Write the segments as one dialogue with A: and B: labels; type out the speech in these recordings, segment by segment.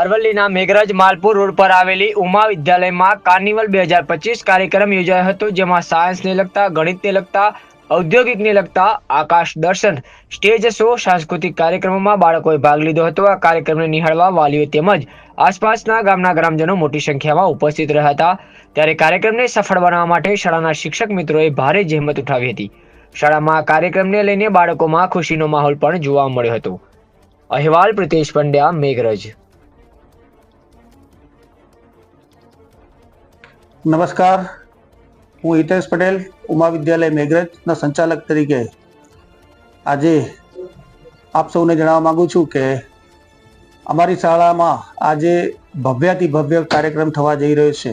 A: અરવલ્લીના મેઘરજ માલપુર રોડ પર આવેલી ઉમા વિદ્યાલયમાં કાર્નિવલ બે હજાર પચીસ કાર્યક્રમ યોજાયો હતો, જેમાં સાયન્સને લગતા, ગણિતને લગતા, ઔદ્યોગિકને લગતા આકાશ દર્શન, સ્ટેજ શો, સાંસ્કૃતિક કાર્યક્રમોમાં બાળકોએ ભાગ લીધો હતો. આ કાર્યક્રમને નિહાળવા વાલીઓ તેમજ આસપાસના ગામના ગ્રામજનો મોટી સંખ્યામાં ઉપસ્થિત રહ્યા હતા. ત્યારે કાર્યક્રમને સફળ બનાવવા માટે શાળાના શિક્ષક મિત્રોએ ભારે જહેમત ઉઠાવી હતી. શાળામાં કાર્યક્રમને લઈને બાળકોમાં ખુશીનો માહોલ પણ જોવા મળ્યો હતો. અહેવાલ પ્રિતેશ પંડ્યા, મેઘરજ.
B: નમસ્કાર. હું હિતેશ પટેલ, ઉમા વિદ્યાલય મેઘરજના સંચાલક તરીકે આજે આપ સૌને જણાવવા માગું છું કે અમારી શાળામાં આજે ભવ્યાતિ ભવ્ય કાર્યક્રમ થવા જઈ રહ્યો છે.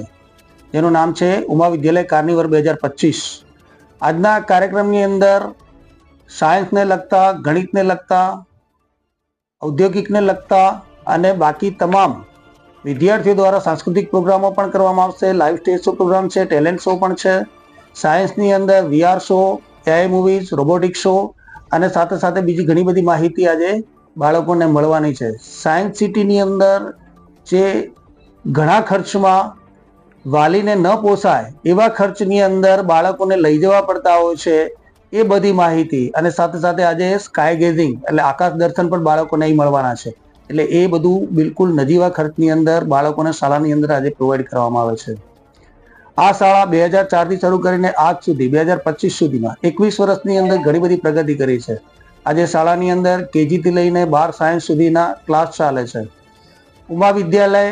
B: જેનું નામ છે ઉમા વિદ્યાલય કાર્નિવર બે હજાર પચીસ. આજના કાર્યક્રમની અંદર સાયન્સને લગતા, ગણિતને લગતા, ઔદ્યોગિકને લગતા અને બાકી તમામ વિદ્યાર્થીઓ દ્વારા સાંસ્કૃતિક પ્રોગ્રામો પણ કરવામાં આવશે લાઈવ સ્ટેજ શો પ્રોગ્રામ છે ટેલેન્ટ શો પણ છે. સાયન્સની અંદર VR show AI movies robotic show અને સાથે સાથે બીજી ઘણી બધી માહિતી આજે બાળકોને મળવાની છે. સાયન્સ સિટીની અંદર જે ઘણા ખર્ચમાં વાલીને ન પોસાય એવા ખર્ચની અંદર બાળકોને લઈ જવા પડતા હોય છે એ બધી માહિતી. અને સાથે સાથે આજે સ્કાય ગેઝિંગ એટલે આકાશ દર્શન પણ બાળકોને અહીં મળવાના છે. એટલે એ બધું બિલકુલ નજીવા ખર્ચની અંદર બાળકોને શાળાની અંદર આજે પ્રોવાઈડ કરવામાં આવે છે. આ શાળા બે હજાર ચારથી શરૂ કરીને આજ સુધી, બે હજાર પચીસ સુધીમાં એકવીસ વર્ષની અંદર ઘણી બધી પ્રગતિ કરી છે. આજે શાળાની અંદર કેજીથી લઈને બાર સાયન્સ સુધીના ક્લાસ ચાલે છે. ઉમા વિદ્યાલય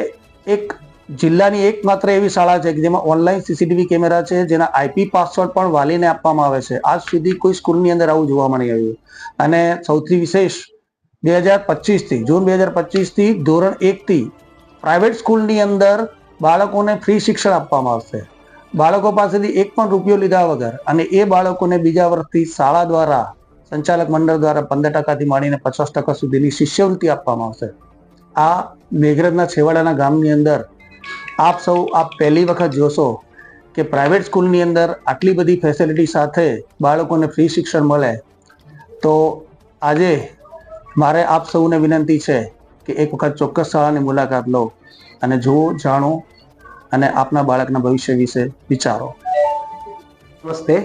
B: એક જિલ્લાની એકમાત્ર એવી શાળા છે કે જેમાં ઓનલાઈન સીસીટીવી કેમેરા છે, જેના આઈપી પાસવર્ડ પણ વાલીને આપવામાં આવે છે. આજ સુધી કોઈ સ્કૂલની અંદર આવું જોવા મળી આવ્યું. અને સૌથી વિશેષ બે હજાર પચીસથી, જૂન બે હજાર પચીસથી ધોરણ એકથી પ્રાઇવેટ સ્કૂલની અંદર બાળકોને ફ્રી શિક્ષણ આપવામાં આવશે. બાળકો પાસેથી એક પણ રૂપિયો લીધા વગર અને એ બાળકોને બીજા વર્ષથી શાળા દ્વારા, સંચાલક મંડળ દ્વારા પંદર ટકાથી માંડીને પચાસ ટકા સુધીની શિષ્યવૃત્તિ આપવામાં આવશે. આ મેઘરજના છેવાડાના ગામની અંદર આપ સૌ આપ પહેલી વખત જોશો કે પ્રાઇવેટ સ્કૂલની અંદર આટલી બધી ફેસિલિટી સાથે બાળકોને ફ્રી શિક્ષણ મળે. તો આજે મારે આપ સૌને વિનંતી છે કે એક વખત ચોક્કસ શાળાની મુલાકાત લો અને જુઓ, જાણો અને આપના બાળકના ભવિષ્ય વિશે વિચારો.
C: નમસ્તે.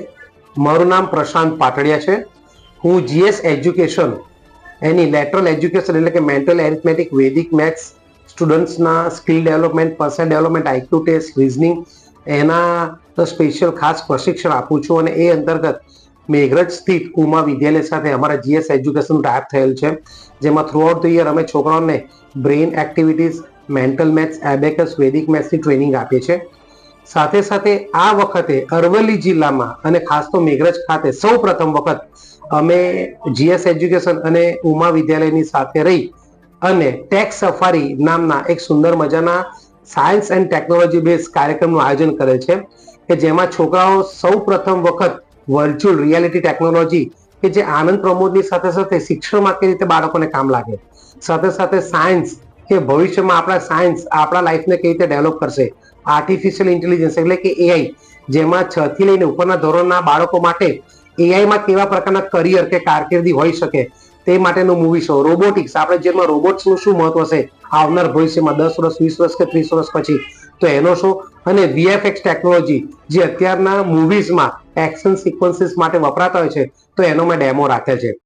C: મારું નામ પ્રશાંત પાટડિયા છે. હું જીએસ એજ્યુકેશન, એની લેટરલ એજ્યુકેશન એટલે કે મેન્ટલ એરિથમેટિક વેદિક maths સ્ટુડન્ટ્સના skill development, personal development IQ test, reasoning, એના સ્પેશિયલ ખાસ પ્રશિક્ષણ આપું છું અને એ અંતર્ગત મેઘરજ સ્થિત ઉમા વિદ્યાલય સાથે અમારા જીએસ એજ્યુકેશન ટાઈપ થયેલ છે, જેમાં થ્રુ આઉટ ધ યર અમે છોકરાઓને brain activities mental maths abacus vedic મેથ્સની training આપીએ છીએ. સાથે સાથે આ વખતે અરવલ્લી જિલ્લામાં અને ખાસ તો મેઘરજ ખાતે સૌ પ્રથમ વખત અમે જીએસ એજ્યુકેશન અને ઉમા વિદ્યાલયની સાથે રહી અને ટેક સફારી નામના એક સુંદર મજાના સાયન્સ એન્ડ ટેકનોલોજી બેઝ કાર્યક્રમનું આયોજન કરેલ છે, કે જેમાં છોકરાઓ સૌ પ્રથમ વખત વર્ચ્યુઅલ રિયાલિટી ટેકનોલોજી કે જે આનંદ પ્રમોદની સાથે સાથે શિક્ષણમાં કઈ રીતે બાળકોને કામ લાગે? સાથે સાથે સાયન્સ કે ભવિષ્યમાં આપણા સાયન્સ આપણા લાઈફને કઈ રીતે ડેવલપ કરશે? આર્ટિફિશિયલ ઇન્ટેલિજન્સ એટલે કે એઆઈ જેમાં છ થી લઈને ઉપરના ધોરણના બાળકો માટે એઆઈમાં કેવા પ્રકારના કરિયર કે કારકિર્દી હોઈ શકે તે માટેનું મૂવી શો રોબોટિક્સ આપણે જેમાં રોબોટ્સનું શું મહત્વ છે? આવનાર ભવિષ્યમાં દસ વર્ષ, વીસ વર્ષ કે ત્રીસ વર્ષ પછી. તો એનો શો અને વીએફએક્સ ટેકનોલોજી જે અત્યારના મૂવીઝમાં એક્શન સિક્વન્સીસ માટે વપરાતા હોય છે તો એનો મેં ડેમો રાખેલ છે.